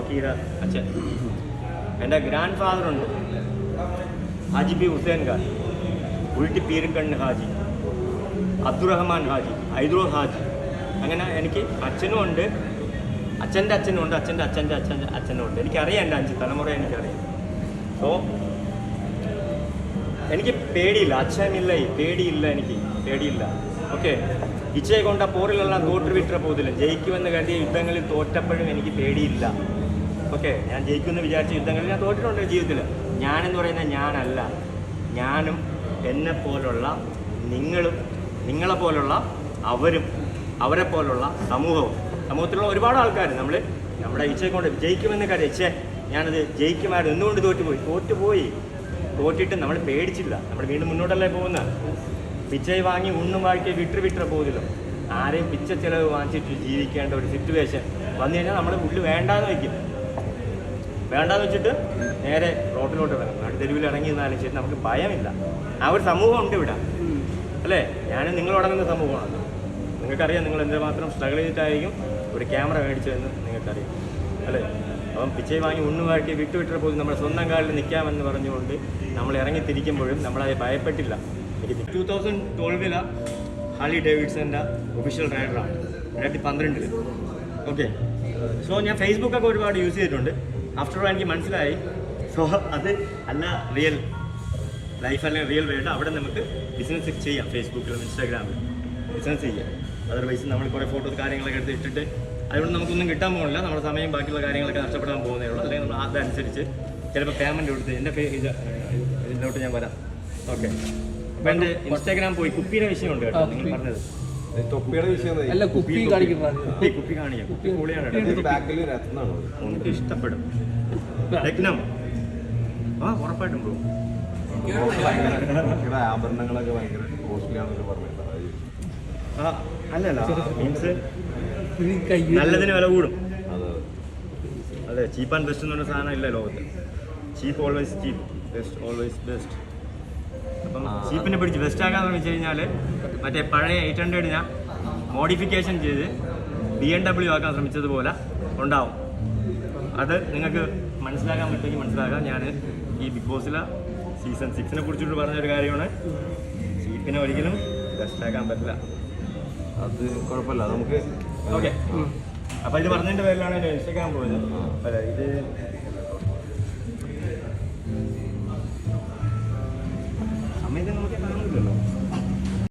റോക്കിയുടെ അച്ഛൻ എന്റെ ഗ്രാൻഡ് ഉണ്ട്. ഹാജി ബി ഹുസൈൻ ഖാൻ. ഉൾട്ടി പീരക്കണ്ണ് ഹാജി. അബ്ദുറഹ്മാൻ ഹാജി. ഐദ്രോ ഹാജി. അങ്ങനെ എനിക്ക് അച്ഛനും ഉണ്ട്. അച്ഛന്റെ അച്ഛനും ഉണ്ട്. അച്ഛന്റെ അച്ഛന്റെ അച്ഛന്റെ അച്ഛനും ഉണ്ട്. എനിക്കറിയാം എന്റെ അഞ്ച് തലമുറ എനിക്കറിയാം. സോ എനിക്ക് പേടിയില്ല. അച്ഛനില്ല. പേടിയില്ല എനിക്ക്. പേടിയില്ല. ഓക്കെ. ഇച്ചയെ കൊണ്ട പോറിലെല്ലാം തോറ്റുവിട്ട പോതില്ല ജയിക്കുമെന്ന് കരുതിയ യുദ്ധങ്ങളിൽ തോറ്റപ്പോഴും എനിക്ക് പേടിയില്ല. ഓക്കെ ഞാൻ ജയിക്കുമെന്ന് വിചാരിച്ച യുദ്ധങ്ങളിൽ ഞാൻ തോറ്റിട്ടുണ്ട് ജീവിതത്തിൽ ഞാനെന്ന് പറയുന്ന ഞാനല്ല. ഞാനും എന്നെ പോലുള്ള നിങ്ങളും നിങ്ങളെ പോലുള്ള അവരും അവരെ പോലുള്ള സമൂഹവും. സമൂഹത്തിലുള്ള ഒരുപാട് ആൾക്കാർ നമ്മൾ നമ്മുടെ ഇച്ചയെ കൊണ്ട് ജയിക്കുമെന്ന് കരുതി ഇച്ചേ ഞാനത് ജയിക്കുമായിരുന്നു. എന്തുകൊണ്ട് തോറ്റുപോയി? തോറ്റുപോയി. തോറ്റിട്ട് നമ്മൾ പേടിച്ചില്ല. നമ്മൾ വീണ്ടും മുന്നോട്ടല്ലേ പോകുന്ന പിച്ചை വാങ്ങി ഉണ്ണും വാഴ്ക്കി വിട്ട് വിട്ട പോകില്ല ആരെയും പിച്ച ചിലവ് വാങ്ങിച്ചിട്ട് ജീവിക്കേണ്ട ഒരു സിറ്റുവേഷൻ വന്നു കഴിഞ്ഞാൽ നമ്മൾ ഉള്ളിൽ വേണ്ടാന്ന് വയ്ക്കും. വേണ്ടാന്ന് വെച്ചിട്ട് നേരെ റോഡിലോട്ട് ഇറങ്ങും. നടുതെരുവിൽ ഇറങ്ങി എന്നാലും ശരി നമുക്ക് ഭയമില്ല. ആ ഒരു സമൂഹം ഉണ്ട് ഇവിടെ. അല്ലേ? ഞാനും നിങ്ങളോടങ്ങുന്ന സമൂഹമാണ്. നിങ്ങൾക്കറിയാം നിങ്ങൾ എന്തുമാത്രം സ്ട്രഗിൾ ചെയ്തിട്ടായിരിക്കും ഒരു ക്യാമറ മേടിച്ചതെന്ന് നിങ്ങൾക്കറിയാം. അല്ലേ? അപ്പം പിച്ചൈ വാങ്ങി ഉണ്ണു വാഴ്ത്തി വിട്ടിട്ട് പോയി നമ്മുടെ സ്വന്തം കാലിൽ നിൽക്കാമെന്ന് പറഞ്ഞുകൊണ്ട് നമ്മൾ ഇറങ്ങി തിരിക്കുമ്പോഴും നമ്മളത് ഭയപ്പെട്ടില്ല. ടൂ തൗസൻഡ് ട്വൽവില ഹാലി ഡേവിഡ്സന്റെ ഒഫീഷ്യൽ റൈഡറാണ് രണ്ടായിരത്തി പന്ത്രണ്ടിൽ ഓക്കെ സോ ഞാൻ ഫേസ്ബുക്കൊക്കെ ഒരുപാട് യൂസ് ചെയ്തിട്ടുണ്ട്. ആഫ്റ്റർ എനിക്ക് മനസ്സിലായി. സോ അത് അല്ല റിയൽ ലൈഫ് അല്ലെങ്കിൽ റിയൽ വേൾഡ് അവിടെ നമുക്ക് ബിസിനസ് ചെയ്യാം ഫേസ്ബുക്കിലും ഇൻസ്റ്റാഗ്രാമിലും ബിസിനസ് ചെയ്യാം. അതർവൈസ് നമ്മൾ കുറേ ഫോട്ടോസ് കാര്യങ്ങളൊക്കെ എടുത്ത് ഇട്ടിട്ട് അതുകൊണ്ട് നമുക്കൊന്നും കിട്ടാൻ പോകുന്നില്ല. നമ്മുടെ സമയം ബാക്കിയുള്ള കാര്യങ്ങളൊക്കെ നഷ്ടപ്പെടാൻ പോകുന്നേ ഉള്ളൂ. അല്ലെങ്കിൽ നമ്മൾ അതനുസരിച്ച് ചിലപ്പോൾ പേയ്മെന്റ് കൊടുത്ത് എന്റെ ഇതിലോട്ട് ഞാൻ വരാം. ഓക്കെ ഇൻസ്റ്റാഗ്രാം പോയി കുപ്പിയുടെ വിഷയമുണ്ട് കേട്ടോ നിങ്ങൾ പറഞ്ഞത്. തൊപ്പിയുടെ വിഷയം? അല്ല കുപ്പി കുപ്പി കുപ്പി കാണിക്കാം. കുപ്പി കൂളിയാണ് കേട്ടോ. ഇത് ബാക്കിൽ രത്നാണോ എനിക്ക് ഇഷ്ടപ്പെടും. രത്നം ആ ഉറപ്പായിട്ടും ബ്രോ ആഭരണങ്ങളൊക്കെ ഭയങ്കര പറഞ്ഞിട്ടുണ്ട്. ആ അല്ലല്ല മീൻസ് നല്ലതിന് വില കൂടും. അതെ അതെ. ചീപ്പ് ആൻഡ് ബെസ്റ്റ് എന്ന് പറഞ്ഞ സാധനം ഇല്ല ലോകത്ത്. Cheap always cheap best always best ചീപ്പിനെ പിടിച്ച് ബെസ്റ്റ് ആക്കാന്ന് വെച്ച് കഴിഞ്ഞാൽ മറ്റേ പഴയ എയ്റ്റ് ഹൺഡ്രഡ് ഞാൻ മോഡിഫിക്കേഷൻ ചെയ്ത് ബി എം ഡബ്ല്യു ആക്കാൻ ശ്രമിച്ചതുപോലെ ഉണ്ടാവും. അത് നിങ്ങൾക്ക് മനസ്സിലാക്കാൻ പറ്റുമെങ്കിൽ മനസ്സിലാക്കാം. ഞാൻ ഈ ബിഗ് ബോസിലെ സീസൺ സിക്സിനെ കുറിച്ചിട്ട് പറഞ്ഞൊരു കാര്യമാണ്. ജീപ്പിനെ ഒരിക്കലും ബെസ്റ്റ് ആക്കാൻ പറ്റില്ല. അത് കുഴപ്പമില്ല. നമുക്ക് ഓക്കെ അപ്പോൾ ഇത് പറഞ്ഞതിന്റെ പേരിലാണ് എന്റെ ഇൻസ്റ്റാഗ്രാം പോയത്. അല്ല ഇത്